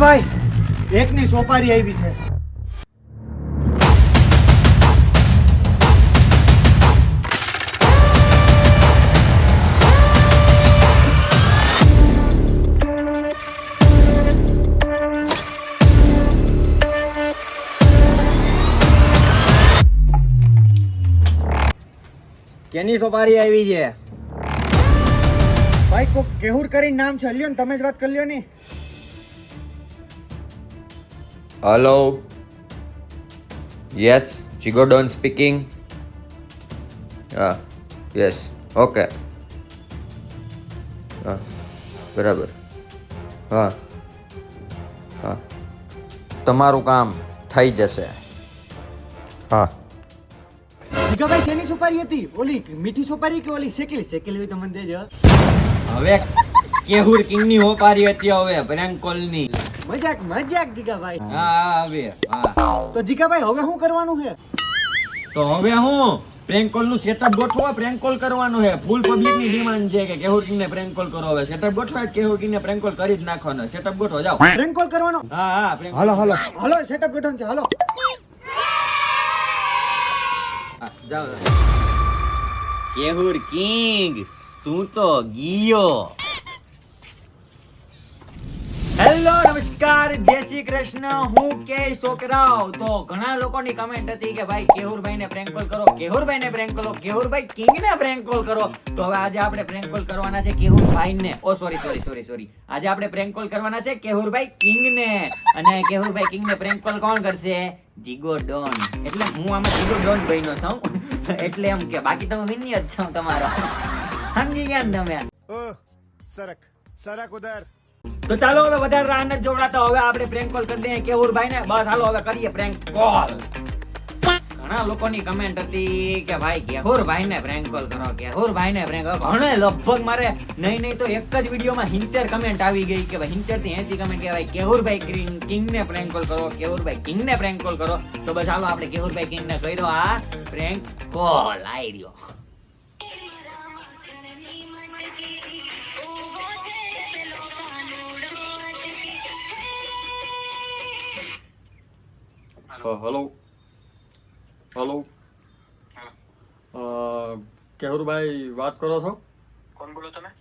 જીગાભાઈ એકની સોપારી આવી છે. કેની સોપારી આવી છે? ભાઈ, કોક કેહુર કરીને નામ છે. લ્યો ને, તમે જ વાત કરી લ્યો ને. હલો યસ ચિગોડોન સ્પીકિંગ હા યસ ઓકે હા બરાબર. હા હા. તમારું કામ થઈ જશે. હા. જીગાભાઈ શેની સુપારી હતી? ઓલી મીઠી સુપારી કે ઓલી શેકેલી? શેકેલી હોય તો મને દેજો. હવે કેહુર કિંગની હોપારી હતી હવે પ્રેન્ક કોલની મજાક મજાક જીગાભાઈ. હા હવે હા. તો જીગાભાઈ હવે શું કરવાનું છે? તો હવે હું પ્રેન્ક કોલનું સેટઅપ ગોઠવો પ્રેન્ક કોલ કરવાનો છે. ફૂલ પબ્લિકની ડિમાન્ડ છે કે કિંગ ને પ્રેન્ક કોલ કરો હવે. સેટઅપ ગોઠવો કિંગ ને પ્રેન્ક કોલ કરી જ નાખવાનો. સેટઅપ ગોઠવો જાઓ. પ્રેન્ક કોલ કરવાનો? હા હા પ્રેન્ક હાલો હાલો. હાલો સેટઅપ ગોઠવણ છે હાલો. હા, જાઓ. કેહુર કિંગ તું તો ગિયો. હેલો, નમસ્કાર, જય શ્રી કૃષ્ણ, હું કે છોકરાઓ. તો ઘણા લોકોની કમેન્ટ હતી કે ભાઈ કેહુરભાઈ ને પ્રેન્ક કોલ કરો કેહુરભાઈ ને પ્રેન્ક કરો, કેહુરભાઈ કિંગ ને પ્રેન્ક કોલ કરો. તો હવે આજે આપણે પ્રેન્ક કોલ કરવાના છે કેહુરભાઈ ને ઓ સોરી સોરી સોરી સોરી આજે આપણે પ્રેન્ક કોલ કરવાના છે કેહુરભાઈ કિંગ ને અને કેહુરભાઈ કિંગ ને પ્રેન્ક કોલ કોણ કરશે? જીગો ડોન. એટલે હું આમાં જીગો ડોન ભાઈનો છું. એટલે એમ કે, બાકી તમે વિની છો તમારો. સમજી ગયા ને તમે? સરક. સરક ઉધર. તો ચાલો હવે વધારે રાહ નથી જોવડાતા હવે આપણે પ્રેન્ક કોલ કરી દઈએ કેવુરભાઈ ને બસ, હાલો, હવે કરીએ પ્રેન્ક કોલ ઘણા લોકોની કમેન્ટ હતી કે ભાઈ કેહુરભાઈ ને પ્રેન્ક કોલ કરો કેહુરભાઈ ને પ્રેન્ક ઘણે લગભગ મારે નહીં નહીં તો એક જ વિડીયોમાં હિંતેર કમેન્ટ આવી ગઈ કે ભાઈ હિંતેરથી એસી કમેન્ટ કે ભાઈ કેહુરભાઈ કિંગ કિંગ ને પ્રેન્ક કોલ કરો કેહુરભાઈ કિંગ ને પ્રેન્ક કોલ કરો. તો બસ, હાલો, આપણે કેહુરભાઈ કિંગ ને દો આ પ્રેન્ક કોલ આઈ રહ્યો. હલો હલો કેહુરભાઈ વાત કરો છો कौन बोलो तुम्हें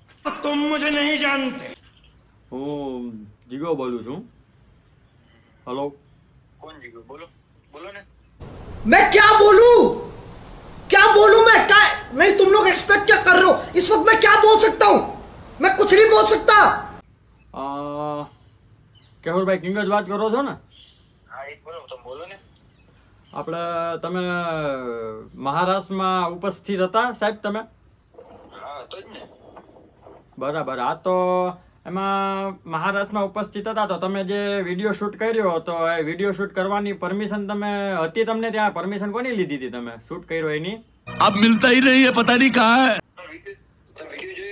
तुम मुझे नहीं जानते હું જીગો બોલું છું હલો कौन जी बोलो बोलो ना मैं क्या बोलूं क्या बोलूं मैं क्या नहीं तुम लोग एक्सपेक्ट क्या कर रहे हो इस वक्त मैं क्या बोल सकता हूं मैं कुछ नहीं बोल सकता અ, કેહુરભાઈ કિંગ જ વાત કરો છો ને આપણે તમે મહારાષ્ટ્રમાં ઉપસ્થિત હતા સાહેબ તમે? બરાબર આ તો એમાં મહારાષ્ટ્રમાં ઉપસ્થિત હતા તો તમે જે વીડિયો શૂટ કર્યો હતો એ વીડિયો શૂટ કરવાની પરમિશન તમે હતી તમને ત્યાં? પરમિશન કોની લીધી હતી તમે? શૂટ કર્યો એની? આપ મિલતા હી નહીં પતા નહીં કહા વીડિયો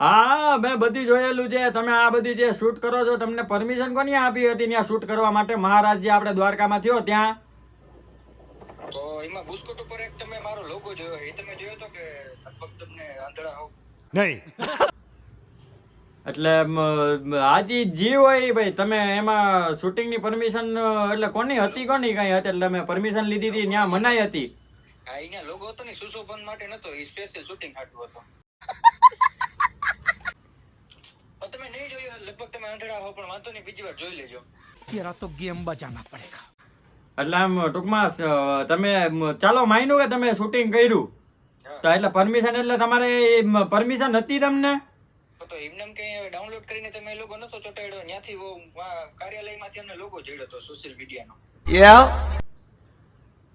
હે હા મેં બધી જોયેલું છે. તમે આ બધી જે શૂટ કરો છો તમને પરમિશન કોની આપી હતી ત્યાં શૂટ કરવા માટે? મહારાજ જે આપણે દ્વારકામાં થયો ત્યાં? તો એમાં બુસ્કોટ ઉપર એક તમે મારો લોગો જોયો. એ તમે જોયો તો કે લગભગ તમને આંધળા હોવ? નહીં. એટલે હાજી જી હોય ભાઈ. તમે એમાં શૂટિંગની પરમિશન એટલે કોની હતી કોની કઈ હતી? એટલે મેં પરમિશન લીધી હતી ત્યાં મનાઈ હતી. હા અહીંયા લોગો હતો ને સુશોભન માટે નતો. એ સ્પેશિયલ શૂટિંગ હાટું હતો પણ તમે નહીં જોયું લગભગ તમે અંધડા હો પણ વાંધો નહીં બીજી વાર જોઈ લેજો. ગેમ એટલે આમ ટૂંકમાં તમે ચાલો માન્યું કે તમે શૂટિંગ કર્યું? તો એટલે પરમિશન એટલે તમારે પરમિશન હતી તમને? તો એમને કે કઈ ડાઉનલોડ કરીને તમે એ લોગો નતો ચોટાડ્યો. ત્યાંથી કાર્યાલયમાંથી અમને લોકો જોડ્યો તો સોશિયલ મીડિયાનો या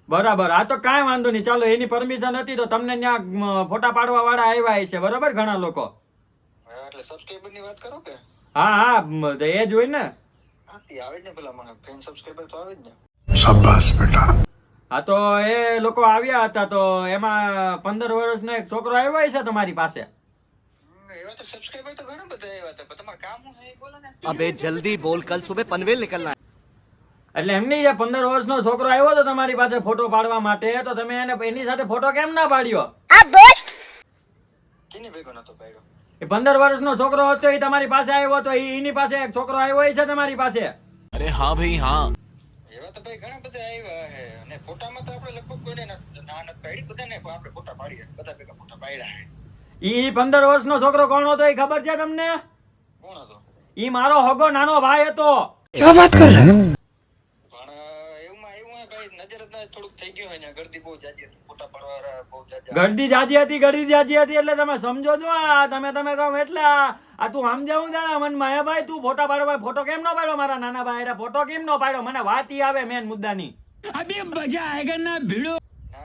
બરાબર. આ તો કાંઈ વાંધો નહીં. ચાલો એની પરમિશન હતી તો તમને ત્યાં ફોટા પાડવા વાળા આવ્યા હશે. બરાબર ઘણા લોકો? એટલે સબસ્ક્રાઇબરની વાત કરો કે? હા હા તો એ જોઈ ને. આવે જ ને પેલા મને. ફેન સબસ્ક્રાઇબર તો આવે જ ને. શાબાશ બેટા. હા તો એ લોકો આવ્યા હતા તો એમાં પંદર વર્ષનો એક છોકરો આવ્યો છે તમારી પાસે? અબે જલ્દી બોલ કલ સુબહ પનવેલ નીકળના. એટલે એમની જે પંદર વર્ષનો છોકરો આવ્યો હતો તમારી પાસે ફોટો પાડવા માટે તો તમે એને એની સાથે ફોટો કેમ ના પાડ્યો? કેની ભેગો નતો પાડ્યો? એ પંદર વર્ષનો છોકરો હતો એ તમારી પાસે આવ્યો હતો એની પાસે એક છોકરો આવ્યો છે તમારી પાસે? અરે હા ભાઈ હા. એવા તો ભાઈ ઘણા બધા આવ્યા અને ફોટામાં તો આપણે લગભગ ના નત પાડી પાડીએ બધા ભેગા ફોટા પાડ્યા ઈ પંદર વર્ષનો છોકરો કોણ હતો એ ખબર છે તમને? કોણ હતો? ઈ મારો હગો નાનો ભાઈ હતો. વાત કર થોડુંક થઈ ગયું હોય ને ગરદી બહુ જાજી હતી ફોટા પાડવા બહુ જાજી. ગરદી જાજી હતી ગરદી જાજી હતી એટલે તમે સમજો છો આ તમે તમે કહો એટલે આ તું સમજાવું તારા મનમાં હે ભાઈ તું ફોટા પાડવા ફોટો કેમ નો પાડ્યો મારા નાના ભાઈ અરે ફોટો કેમ નો પાડ્યો મને વાત ઈ આવે મેન મુદ્દાની. ના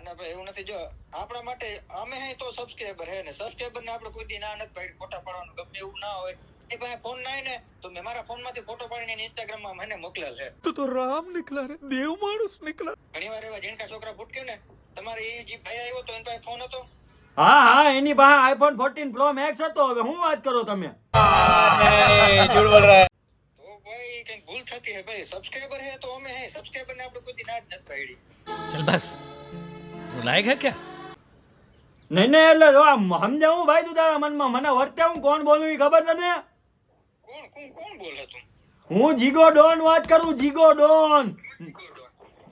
ના ભાઈ એવું નથી. જો આપણા માટે અમે હે તો સબસ્ક્રાઇબર હે ને સબસ્ક્રાઇબર ને આપણે કોઈ દી ના નથી પાડી ફોટા પાડવાનું ગમે એવું ના હોય. મારી પાસે ફોન નહીં ને તો મેં મારા ફોનમાંથી ફોટો પાડીને ઇન્સ્ટાગ્રામમાં મને મોકલેલ છે. તો તો રામ નીકળા રે દેવ માણસ નીકળા. ઘણી વાર એવા જેનકા છોકરા ભૂટકે ને તમારે એ જે ભાઈ આવ્યો તો એની પાસે ફોન હતો? હા હા એની પાસે આઈફોન 14 પ્રો મેક્સ હતો. હવે હું વાત કરો તમે? ભાઈ કઈ ભૂલ થતી હે ભાઈ. સબસ્ક્રાઇબર હે તો અમે હે. સબસ્ક્રાઇબર ને આપણે કોઈ દિન જ ન પાડી. ચલ બસ. તું લાયક હે ક્યા નહીં નહીં એટલે સમજાવું ભાઈ તું તારા મનમાં મને વર્તે હું કોણ બોલું એ ખબર તને? હું જીગો ડોન વાત કરું જીગો ડોન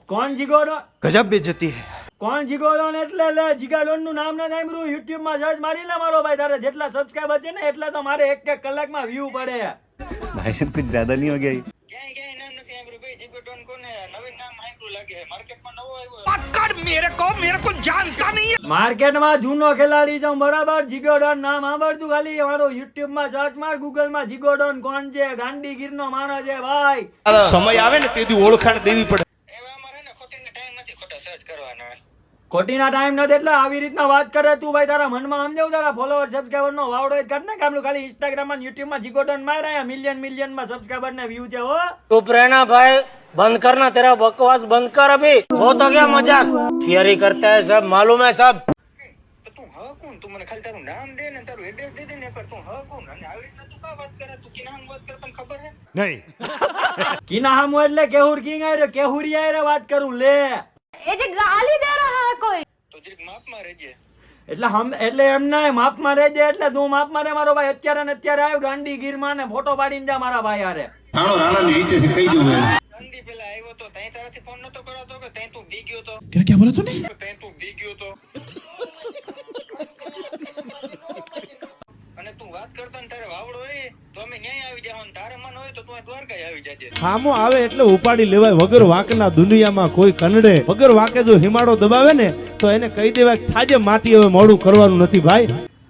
કોણ જીગો ડોન ગજબ બેજતી હે. કોણ જીગો ડોન એટલે લે જીગા ડોનનું નામ ના નામરું યુટ્યુબમાં સર્ચ મારી લે મારો ભાઈ તારે જેટલા સબસ્ક્રાઇબર છે ને એટલા તો મારે એક એક કલાકમાં વ્યૂ પડે ભાઈ સાહેબ કુછ જ્યાદા નહીં હો ગયા માર્કેટમાં નવો આવ્યો. માર્કેટમાં જૂનો ખેલાડી છું બરાબર જીગો ડોન નામ સાંભળતું ખાલી. મારો યુટ્યુબમાં સર્ચ માર ગૂગલમાં જીગો ડોન કોણ છે ગાંડીગીર નો માણસ છે ભાઈ. સમય આવે ને તેથી ઓળખાણ દેવી પડે. એવા અમારે ને ખોટીને ટાઈમ નથી ખોટા સર્ચ કરવાના. ખોટીના ટાઈમ નથી એટલે આવી રીતના વાત કરે તું ભાઈ તારા મનમાં સમજાવું તારા ફોલોવર સબસ્ક્રાઈબર નો વાવડો જ ને કામલું ખાલી ઇન્સ્ટાગ્રામમાં યુટ્યુબમાં જીગોડન મારા મિલિયન મિલિયનમાં સબસ્ક્રાઈબર ને વ્યૂ છે તું પ્રેરણા ભાઈ બંધ કર ના તેરા બકવાસ બંધ કર અભી. હો તો ક્યાં મજાક? શિયરી કરતા હે સબ માલુમ હે સબ તું હ કોણ? તું મને ખાલી તારું નામ દે ને તારું એડ્રેસ દે દે ને પર તું હ કોણ? અને આવી રીતના તું કા વાત કરે? તું કિનામ વાત કરે તને ખબર હે? નહીં. કિનામ એટલે કેહુર કિંગ આયરો કેહુરી આયરો વાત કરું લે. એ જે ગાલી દે રહા કોઈ. તો જરીક માપમાં રહેજે. એટલે હમ એટલે એમ ના માપમાં રહેજે એટલે તું માપમાં રે મારો ભાઈ. અત્યારે ને અત્યારે આવ્યો ગાંડી ગીરમાં ને ફોટો પાડીને જા મારા ભાઈ આરે રાણો રાણાની રીતે છે દઉં ગાંડી પેલા આવ્યો તો તઈ તારાથી ફોન નતો કરાતો કે તઈ તું બી ગયો તો કે કે બોલે ને તઈ દ્વારકા આવી જાજે. ખામો આવે એટલે ઉપાડી લેવાય. વગર વાંકના દુનિયામાં કોઈ કનડે. વગર વાંકે જો હિમાડો દબાવે ને તો એને કહી દેવાય થાજે માટી હવે મોડું કરવાનું નથી ભાઈ.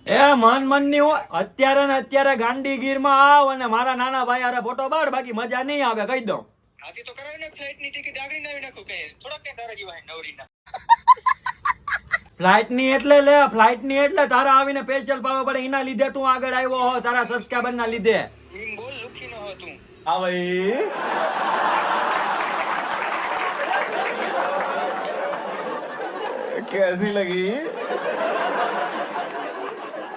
એ મન મનની હોય. અત્યારે ને અત્યારે ગાંડી માં આવ અને મારા નાના ભાઈ હારે ફોટો પાડ બાકી મજા નહીં આવે કહી દઉં. હાથી તો કરાવી ને ફ્લાઇટની ટિકિટ આગળ નાવી નાખું કે થોડાક કે તારા જેવા નવરીના. ફ્લાઇટની એટલે લે ફ્લાઇટની એટલે તારા આવીને સ્પેશિયલ પાડવો પડે. એના લીધે તું આગળ આવ્યો હો તારા સબસ્ક્રાઈબર ના લીધે. તું हाँ भाई कैसी लगी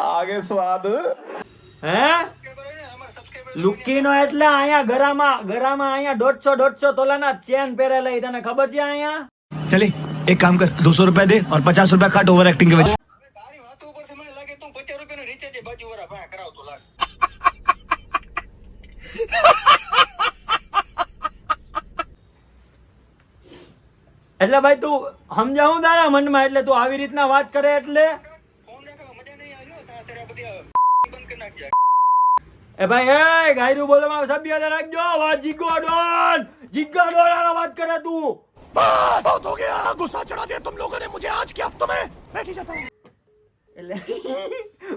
आगे स्वाद હે સબસ્ક્રાઇબર હોય ને અમારા સબસ્ક્રાઇબર લુકી નો એટલે અહીંયા ગરામાં ગરામાં અહીંયા દોઢસો દોઢસો તોલાના ચેન પહેરેલા ઈ તને ખબર છે અહીંયા चले एक काम कर दो सौ रुपया दे और पचास रुपया काट ओवर एक्टिंग એટલે ભાઈ તું સમજાવું તારા મનમાં એટલે તું આવી રીતના વાત કરે એટલે ફોન રાખવા મજા નહીં આવ્યો તા તારા બધી બંધ કરી નાખજે એ ભાઈ એ ગાયરું બોલવામાં સભ્યતા રાખજો વાત જીગો ડોન જીગો ડોન હાલો વાત કરે તું बहुत हो गया गुस्सा चढ़ा दिया तुम लोगों ने मुझे आज के हफ्तों में बैठी जाता हूँ એટલે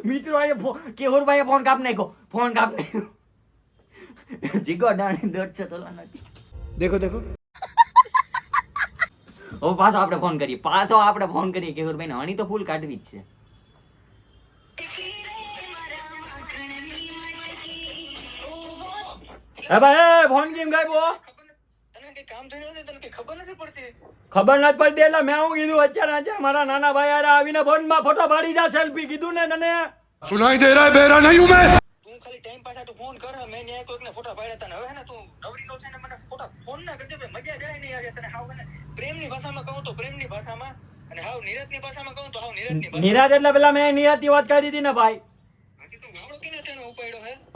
મિત્રો અહીંયા ફો- કેવુરભાઈએ ફોન કાપ નાખ્યો ફોન કાપ નાખ્યો જીગો ડોન દોઢસો તોલા નથી देखो देखो હવે પાછો આપણે ફોન કરીએ. પાછો આપણે ફોન કરીએ. કે ભાઈ હણી તો ફૂલ કાઢવી જ છે. હે ભાઈ ફોન કેમ ગાયબો ખબર નથી પડતી. એટલે મેં હું કીધું અત્યારે અત્યારે મારા નાના ભાઈ આવીને ફોનમાં ફોટો પાડી જા સેલ્ફી કીધું ને તને. સુનાઈ દે રહા બેરા નહીં મેં मैं તું ફોન કર મેં ન્યાય કોઈકને ફોટા પાડ્યા હતા હવે ને તું નવરી નો છે ને મને ફોટા ફોન ના કરજે ભાઈ મજા જાય નહીં આવે તને. હાવ ને પ્રેમની ભાષામાં કહું તો પ્રેમની ભાષામાં અને હાવ નિરતની ભાષામાં કહું તો હાવ નિરતની ભાષામાં. નિરાજ એટલે પેલા મેં નિરાજની વાત કરી હતી ને ભાઈ.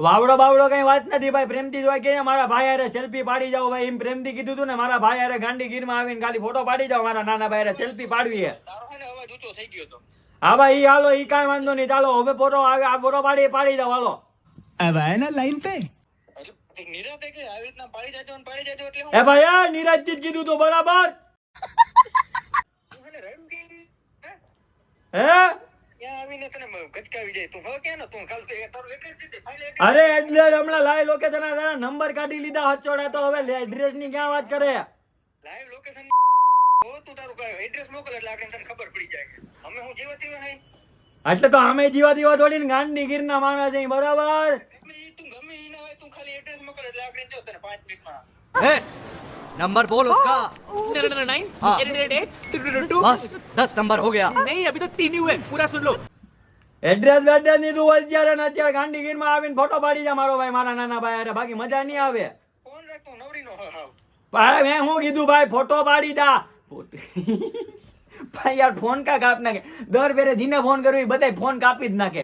વાવડો બાવડો કઈ વાત નથી ભાઈ પ્રેમથી જોવા કે મારા ભાઈ હારે સેલ્ફી પાડી જાઓ ભાઈ એમ પ્રેમથી કીધું તું ને મારા ભાઈ હારે ગાંડી ગીરમાં આવીને ખાલી ફોટો પાડી જાઓ મારા નાના ભાઈ હારે સેલ્ફી પાડવી હે. ને હા ભાઈ ઈ હાલો ઈ કાંઈ વાંધો નહીં ચાલો હવે ફોટો આવે આ ફોટો પાડી પાડી જાઓ હાલો. એટલે નિરાતે કે આવી રીતના પાડી જાજો ને પાડી જાજો એટલે હું એ ભાઈ આ જ કીધું તું બરાબર? એડ્રેસ અરે જ હમણાં લાઈવ લોકેશન નંબર કાઢી લીધા હચોડા તો. હવે એડ્રેસની ક્યાં વાત કરે? લાઈવ લોકેશન તું તારું એડ્રેસ મોકલ એટલે આપણે તને ખબર પડી જાય. અમે હું જેવા તેવા એટલે તો અમે જીવા દીવા થોડી ગાંડી ગીરના માણસ છે બરાબર ગમે ઈ તું ગમે ઈ ના હોય તું ખાલી એડ્રેસ મોકલ એટલે આપણે જો તને 5 મિનિટમાં नंबर बोल उसका बस दस नंबर हो गया એડ્રેસ બેડ્રેસ ની તું અત્યારે ને અત્યારે ગાંડી ગીરમાં આવીને ફોટો પાડી જા મારો ભાઈ મારા નાના ભાઈ અરે બાકી મજા નહીં આવે ફોન રાખ તું નવરીનો હ હાવ ભાઈ મેં શું કીધું ભાઈ ફોટો પાડી દા ભાઈ યાર ફોન કા કાપ નાખે? દર ફેરે જીને ફોન કર્યો એ બધાય ફોન કાપી જ નાખે.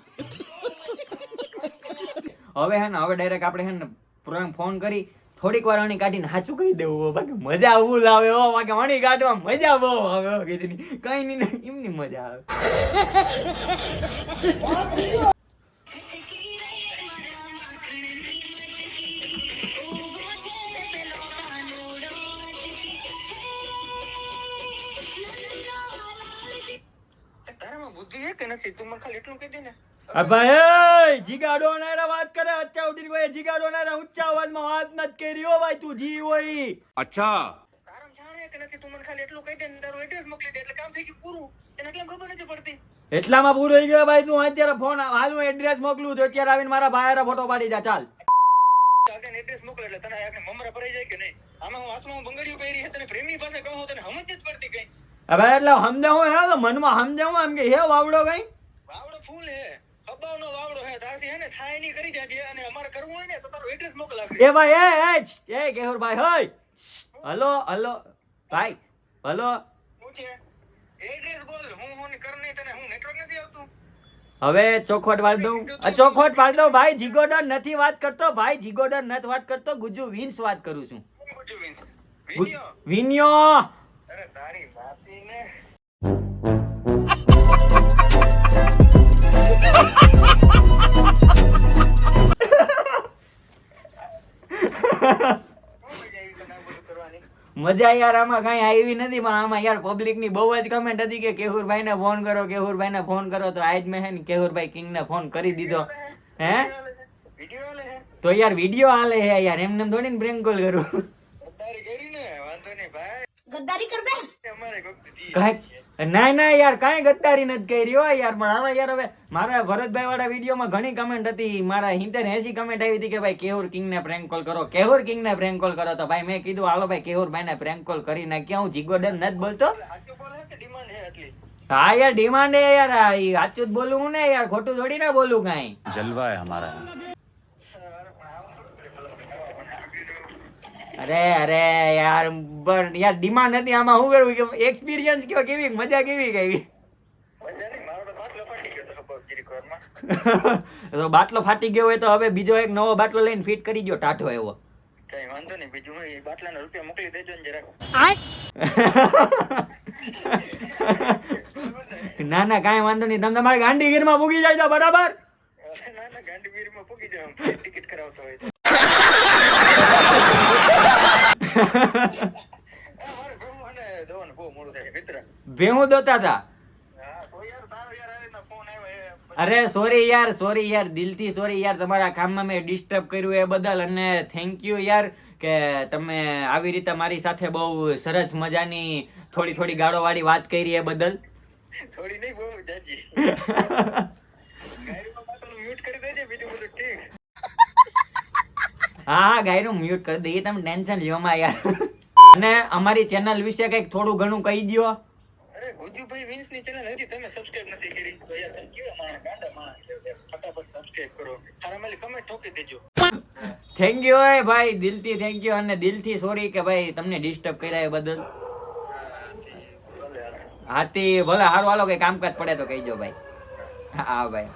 હવે હે ને, હવે ડાયરેક્ટ આપણે હે ને પુરાણ ફોન કરી, થોડીક વાર અણી કાઢીને સાચું કહી દેવું. બાકી મજા આવું લાવે હો, બાકી અણી કાઢવા મજા બહુ આવે કીધી કઈ નહીં એમની મજા આવે. નથી તું મને ખાલી એટલું કહી દે ને. ભાઈ જીગાડો નારા વાત કરે અત્યાર સુધી કોઈ જીગાડો નારા ઊંચા અવાજમાં વાત નથી કરી હો ભાઈ તું જી હોય. ઈ. તારામાં જાણે કે નથી તું મને ખાલી એટલું કહી દે ને તારું એડ્રેસ મોકલી દે એટલે કામ થઈ ગયું પૂરું. એને કેમ ખબર નથી પડતી. એટલામાં પૂરું થઈ ગયો ભાઈ તું અત્યારે ફોન હાલ હું એડ્રેસ મોકલું તો અત્યારે આવીને મારા ભાઈ ફોટો પાડી જા ચાલ. આગળ એડ્રેસ મોકલે એટલે તને આગળ મમરા ભરાઈ જાય કે નહીં? આમાં હું હાથમાં બંગડીઓ પહેરી છે તને પ્રેમની પાસે કહું તને સમજ જ પડતી કઈ. હવે એટલે સમજાવું હે તો મનમાં સમજાવું એમ કે હે વાવડો કઈ? વાવડો ફૂલ હે. ખબ્બાવનો વાવડો હે. તારથી હે ને થાય નહીં કરી જાજે અને અમારે કરવું હોય ને તો તારું એડ્રેસ મોકલ એ ભાઈ એ એ એ કેહુર ભાઈ હોય હલો હલો. ભાઈ હલો. એડ્રેસ બોલ. હું હું કર તને. હું નેટવર્ક નથી આવતું. હવે ચોખવટ વાળ દઉં. ચોખવટ વાળ દઉં. ભાઈ જીગોડર નથી વાત કરતો. ભાઈ જીગોડર નથી વાત કરતો. ગુજુ વિન્સ વાત કરું છું. વિન્યો. અરે તારી માસીને મજા યાર આમાં કઈ આવી નથી પણ આમાં યાર પબ્લિકની બહુ જ કમેન્ટ હતી કે કેહુરભાઈ ને ફોન કરો કેહુરભાઈ ને ફોન કરો તો આજ મેં હે ને કેહુરભાઈ કિંગ ને ફોન કરી દીધો. હે? તો યાર વીડિયો આલે હે યાર એમને એમ થોડી ને પ્રેન્ક કોલ કરું ગદ્દારી કરબે કાંઈ ના ના યાર કાંઈ ગદ્દારી નથી કરી હોય યાર પણ આમાં યાર હવે મારા ભરતભાઈ વાળા વિડીયોમાં ઘણી કમેન્ટ હતી મારા હિંતેર એસી કમેન્ટ આવી હતી કે ભાઈ કેહુર કિંગ ને પ્રેન્ક કોલ કરો. કેહુર કિંગ ને પ્રેન્ક કોલ કરો તો ભાઈ મેં કીધું હાલો ભાઈ કેહુર ભાઈને પ્રેન્ક કોલ કરી નાખ્યા હું જીગો ડર નથી બોલતો. હા યાર ડિમાન્ડ હે યાર સાચું જ બોલું હું ને યાર ખોટું થોડી ના બોલું કાંઈ. જલવા હે હમારા અરે અરે યાર પણ યાર ડિમાન્ડ હતી આમાં હું કરવું? કે એક્સપિરિયન્સ કયો કેવી મજા કેવી કઈ? મજા નહીં મારો તો બાટલો ફાટી ગયો તો ખબર જીરીક વારમાં તો બાટલો ફાટી ગયો હોય તો હવે બીજો એક નવો બાટલો લઈને ફિટ કરી ગયો ટાઢો એવો. કઈ વાંધો નહીં બીજું હું એ બાટલાના રૂપિયા મોકલી દેજો ને જરાક. ના ના કાંઈ વાંધો નહીં તમે તમારે ગાંધીગીરમાં પૂગી જાય તો બરાબર ના ના ગાંધીગીરમાં પૂગી જાવ ટિકિટ કરાવતો હોય તો આ મારે ભેગું અને દવાનું બહુ મોડું થાય મિત્ર ભેહું દોતા હતા અરે સોરી યાર સોરી યાર દિલથી સોરી યાર તમારા કામમાં મેં ડિસ્ટર્બ કર્યું એ બદલ અને થેન્ક યુ યાર કે તમે આવી રીતે મારી સાથે બહુ સરસ મજાની થોડી થોડી ગાળોવાળી વાત કરી એ બદલ. થોડી નહીં બહુ જાજી. મ્યુટ કરી દેજે બીજું બધું ઠીક. હા હા ગાયનું મ્યુટ કરી દઈએ તમે ટેન્શન લ્યો માં યાર. અને અમારી ચેનલ વિશે કંઈક થોડું ઘણું કહી દ્યો. અરે ગુજુભાઈ વિન્સની ચેનલ હજી તમે સબસ્ક્રાઇબ નથી કરી. તો યાર તમે કેવા માણસ ગાંડા માણસ ફટાફટ સબસ્ક્રાઇબ કરો. તારા માલી કમેન્ટ ઠોકી દેજો. થેન્ક યુ હોય ભાઈ દિલથી થેન્ક યુ અને દિલથી સોરી કે ભાઈ તમને ડિસ્ટર્બ કર્યા એ બદલ. હાથી ભલે હારું હાલો કઈ કામકાજ પડે તો કહીજો ભાઈ. હા ભાઈ.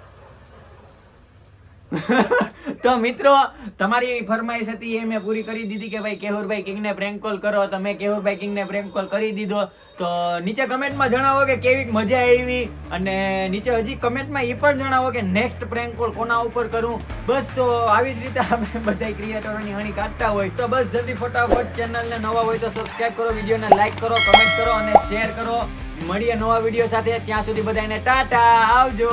તો મિત્રો, તમારી ફરમાઈશ હતી એ મેં પૂરી કરી દીધી કે ભાઈ કેહુરભાઈ કિંગને પ્રેન્ક કોલ કરો. તો મેં કેહુરભાઈ કિંગને પ્રેન્ક કોલ કરી દીધો. તો નીચે કમેન્ટમાં જણાવો કે કેવી મજા આવી અને નીચે હજી કમેન્ટમાં એ પણ જણાવો કે નેક્સ્ટ પ્રેન્ક કોલ કોના ઉપર કરું. બસ તો આવી જ રીતે આપણે બધા ક્રિએટરોની હણી કાઢતા હોય. તો બસ જલ્દી ફટાફટ ચેનલને નવા હોય તો સબસ્ક્રાઈબ કરો, વિડીયોને લાઈક કરો કમેન્ટ કરો અને શેર કરો. મળીએ નવા વીડિયો સાથે. ત્યાં સુધી બધાને ટાટા, આવજો!